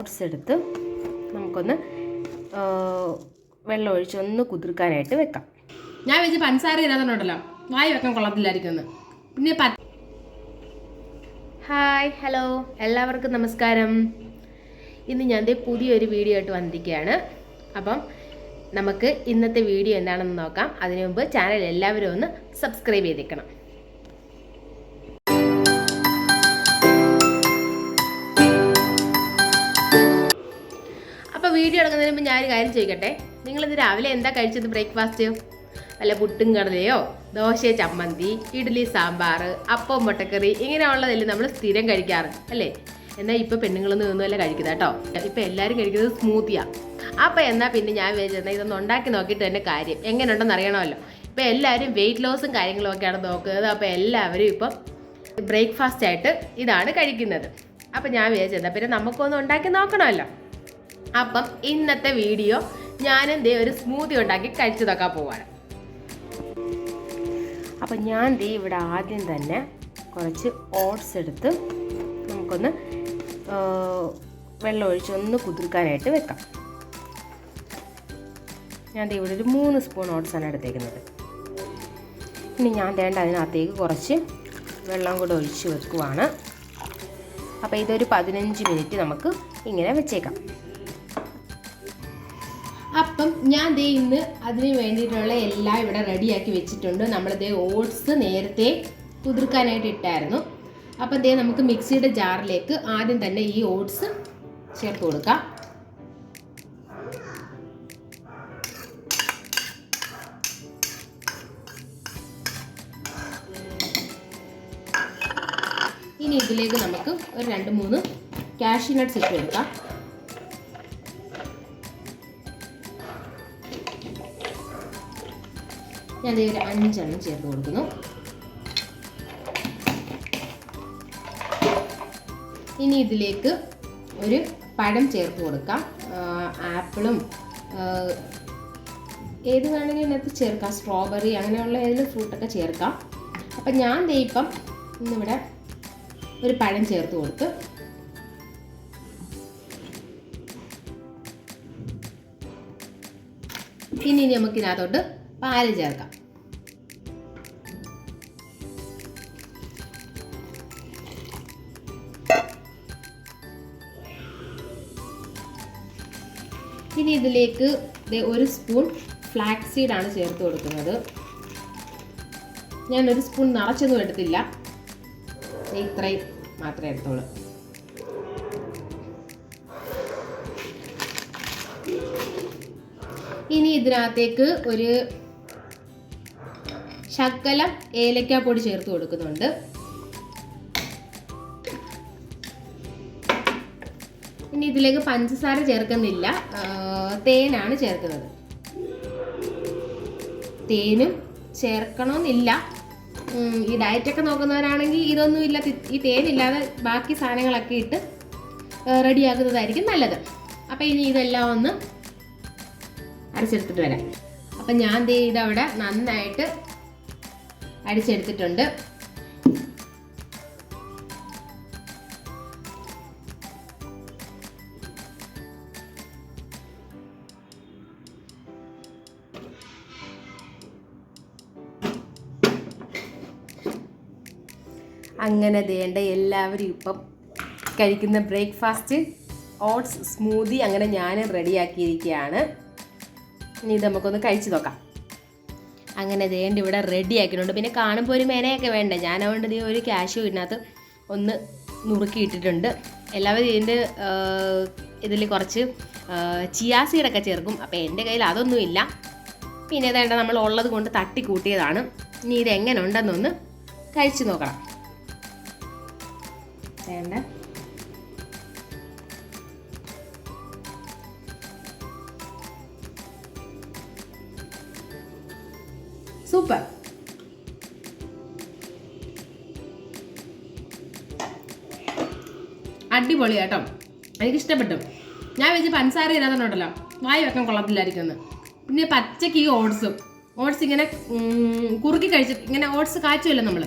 Oats എടുത്ത് നമുക്കൊന്ന് വെള്ളം ഒഴിച്ച് ഒന്ന് കുതിർക്കാനായിട്ട് വെക്കാം. ഞാൻ വെച്ച് പഞ്ചസാര ഇല്ലാത്തതുണ്ടല്ലോ വായി വെക്കാൻ കൊള്ളത്തില്ലായിരിക്കും പിന്നെ പ ഹായ് ഹലോ എല്ലാവർക്കും നമസ്കാരം. ഇന്ന് ഞാൻ പുതിയൊരു വീഡിയോ ആയിട്ട് വന്നിരിക്കുകയാണ്. അപ്പം നമുക്ക് ഇന്നത്തെ വീഡിയോ എന്താണെന്ന് നോക്കാം. അതിനു മുമ്പ് ചാനൽ എല്ലാവരും ഒന്ന് സബ്സ്ക്രൈബ് ചെയ്തേക്കണം. അപ്പോൾ വീഡിയോ എടുക്കുന്നതിന് മുമ്പ് ഞാനൊരു കാര്യം ചോദിക്കട്ടെ? നിങ്ങളിന്ന് രാവിലെ എന്താ കഴിച്ചത് ബ്രേക്ക്ഫാസ്റ്റ്? അല്ല പുട്ടും കടലയോ? ദോശ ചമ്മന്തി ഇഡ്ഡലി സാമ്പാർ അപ്പം മുട്ടക്കറി ഇങ്ങനെയുള്ളതല്ലേ നമ്മൾ സ്ഥിരം കഴിക്കാറ് അല്ലേ? എന്നാൽ ഇപ്പോൾ പെണ്ണുങ്ങളൊന്നും ഇതൊന്നുമല്ല കഴിക്കുന്നത് കേട്ടോ. ഇപ്പോൾ എല്ലാവരും കഴിക്കുന്നത് സ്മൂത്തിയാണ് അപ്പോൾ എന്നാൽ പിന്നെ ഞാൻ വിചാരിച്ചത് ഇതൊന്ന് ഉണ്ടാക്കി നോക്കിയിട്ട് തന്നെ കാര്യം. എങ്ങനെയുണ്ടെന്ന് അറിയണമല്ലോ. ഇപ്പോൾ എല്ലാവരും വെയിറ്റ് ലോസും കാര്യങ്ങളും ഒക്കെയാണ് നോക്കുന്നത്. അപ്പോൾ എല്ലാവരും ഇപ്പം ബ്രേക്ക്ഫാസ്റ്റ് ആയിട്ട് ഇതാണ് കഴിക്കുന്നത്. അപ്പോൾ ഞാൻ വിചാരിച്ചത് പിന്നെ നമുക്കൊന്ന് ഉണ്ടാക്കി നോക്കണമല്ലോ. അപ്പം ഇന്നത്തെ വീഡിയോ ദേ ഒരു സ്മൂതി ഉണ്ടാക്കി കഴിച്ചു നോക്കാൻ പോവാണ്. അപ്പം ഞാൻ ദേ ഇവിടെ ആദ്യം തന്നെ കുറച്ച് ഓട്സ് എടുത്ത് നമുക്കൊന്ന് വെള്ളം ഒഴിച്ച് ഒന്ന് കുതിർക്കാനായിട്ട് വെക്കാം. ഞാൻ ദേ ഇവിടെ ഒരു മൂന്ന് സ്പൂൺ ഓട്സാണ് എടുത്തേക്കുന്നത്. ഇനി ഞാൻ വേണ്ട അതിനകത്തേക്ക് കുറച്ച് വെള്ളം കൂടെ ഒഴിച്ച് വെക്കുവാണ്. അപ്പോൾ ഇതൊരു പതിനഞ്ച് മിനിറ്റ് നമുക്ക് ഇങ്ങനെ വെച്ചേക്കാം. അപ്പം ഞാൻ ദേ ഇന്ന് അതിന് വേണ്ടിയിട്ടുള്ള എല്ലാം ഇവിടെ റെഡിയാക്കി വെച്ചിട്ടുണ്ട്. നമ്മൾ ദേ ഓട്സ് നേരത്തെ കുതിർക്കാനായിട്ട് ഇട്ടായിരുന്നു. അപ്പം ദേ നമുക്ക് മിക്സിയുടെ ജാറിലേക്ക് ആദ്യം തന്നെ ഈ ഓട്സ് ചേർത്ത് കൊടുക്കാം. ഇനി ഇതിലേക്ക് നമുക്ക് ഒരു രണ്ട് മൂന്ന് കാഷ്യൂ നട്ട്സ് ഇട്ട് കൊടുക്കാം. ഞാൻ ഒരു അഞ്ചെണ്ണം ചേർത്ത് കൊടുക്കുന്നു. ഇനി ഇതിലേക്ക് ഒരു പഴം ചേർത്ത് കൊടുക്കാം. ആപ്പിളും ഏത് വേണമെങ്കിലും ഇതിനകത്ത് ചേർക്കാം. സ്ട്രോബെറി അങ്ങനെയുള്ള ഏതെങ്കിലും ഫ്രൂട്ടൊക്കെ ചേർക്കാം. അപ്പം ഞാൻ ദേ ഇപ്പം ഇന്നിവിടെ ഒരു പഴം ചേർത്ത് കൊടുത്ത് ഇനി ഇനി നമുക്ക് ഇതിനകത്തോട്ട് പാൽ ചേർക്കാം. ഇനി ഇതിലേക്ക് ഒരു സ്പൂൺ ഫ്ലാക്സ് സീഡാണ് ചേർത്ത് കൊടുക്കുന്നത്. ഞാൻ ഒരു സ്പൂൺ നിറച്ചൊന്നും എടുത്തില്ല. ഇത്രയും മാത്രമേ എടുത്തോളൂ ഇനി ഇതിനകത്തേക്ക് ഒരു ശകലം ഏലക്കാപ്പൊടി ചേർത്ത് കൊടുക്കുന്നുണ്ട്. ഇനി ഇതിലേക്ക് പഞ്ചസാര ചേർക്കുന്നില്ല. തേനാണ് ചേർക്കുന്നത്. തേനും ചേർക്കണമെന്നില്ല ഈ ഈ ഡയറ്റൊക്കെ നോക്കുന്നവരാണെങ്കിൽ ഇതൊന്നും ഇല്ല ഈ തേനില്ലാതെ ബാക്കി സാധനങ്ങളൊക്കെ ഇട്ട് റെഡിയാക്കുന്നതായിരിക്കും നല്ലത്. അപ്പോൾ ഇനി ഇതെല്ലാം ഒന്ന് അരച്ചെടുത്തിട്ട് വരാം. അപ്പം ഞാൻ ദേ ഇതവിടെ നന്നായിട്ട് അടിച്ചെടുത്തിട്ടുണ്ട്. അങ്ങനെ വേണ്ട എല്ലാവരും ഇപ്പം കഴിക്കുന്ന ബ്രേക്ക്ഫാസ്റ്റ് ഓട്സ് സ്മൂതി അങ്ങനെ ഞാൻ റെഡിയാക്കിയിരിക്കുകയാണ്. ഇനി ഇത് നമുക്കൊന്ന് കഴിച്ചു നോക്കാം. അങ്ങനെ ദേണ്ട് ഇവിടെ റെഡി ആക്കിയിട്ടുണ്ട്. പിന്നെ കാണുമ്പോൾ ഒരു മേനയൊക്കെ വേണ്ട? ഞാൻ അതുകൊണ്ട് ഇതേ ഒരു ക്യാഷ് ഇതിനകത്ത് ഒന്ന് നുറുക്കി ഇട്ടിട്ടുണ്ട് എല്ലാവരും ഇതിന്റെ ഇതിൽ കുറച്ച് ചിയാ സീഡൊക്കെ ചേർക്കും. അപ്പോൾ എന്റെ കയ്യിൽ അതൊന്നുമില്ല പിന്നെ ഇതേണ്ട നമ്മൾ ഉള്ളത് കൊണ്ട് തട്ടി കൂട്ടിയതാണ്. ഇനി ഇത് എങ്ങനെ ഉണ്ടെന്നൊന്ന് കഴിച്ചു നോക്കണം. വേണ്ട. സൂപ്പർ അടിപൊളി കേട്ടോ. എനിക്ക് ഇഷ്ടപ്പെട്ടു ഞാൻ വെച്ച് പഞ്ചസാര ഇല്ലാതുണ്ടല്ലോ വായി വെക്കാൻ കൊള്ളത്തില്ലായിരിക്കും എന്ന് പിന്നെ പച്ചക്ക് ഈ ഓട്സും. ഓട്സ് ഇങ്ങനെ കുറുക്കി കഴിച്ച് ഇങ്ങനെ ഓട്സ് കാച്ചുമല്ലോ നമ്മൾ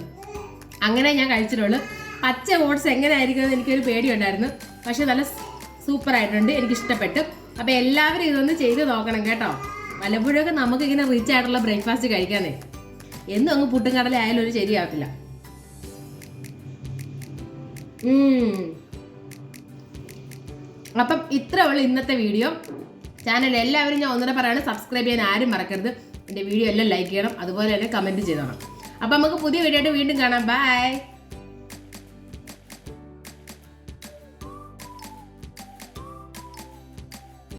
അങ്ങനെ ഞാൻ കഴിച്ചിട്ടുള്ളൂ. പച്ച ഓട്സ് എങ്ങനെ ആയിരിക്കും എന്ന് എനിക്കൊരു പേടിയുണ്ടായിരുന്നു. പക്ഷെ നല്ല സൂപ്പറായിട്ടുണ്ട്. എനിക്ക് ഇഷ്ടപ്പെട്ടു അപ്പോൾ എല്ലാവരും ഇതൊന്ന് ചെയ്ത് നോക്കണം കേട്ടോ. വല്ലപ്പോഴൊക്കെ നമുക്ക് ഇങ്ങനെ റിച്ച് ആയിട്ടുള്ള ബ്രേക്ക്ഫാസ്റ്റ് കഴിക്കാനേ. എന്നും അങ്ങ് പുട്ടും കടല ആയാലും ഒരു ശരിയാവത്തില്ല. അപ്പം ഇത്ര ഉള്ളു ഇന്നത്തെ വീഡിയോ. ചാനൽ എല്ലാവരും ഞാൻ ഒന്നുകൂടെ പറയാണ് സബ്സ്ക്രൈബ് ചെയ്യാൻ ആരും മറക്കരുത്. എന്റെ വീഡിയോ എല്ലാം ലൈക്ക് ചെയ്യണം. അതുപോലെ തന്നെ കമന്റ് ചെയ്തോണം. അപ്പം നമുക്ക് പുതിയ വീഡിയോ ആയിട്ട് വീണ്ടും കാണാം. ബൈ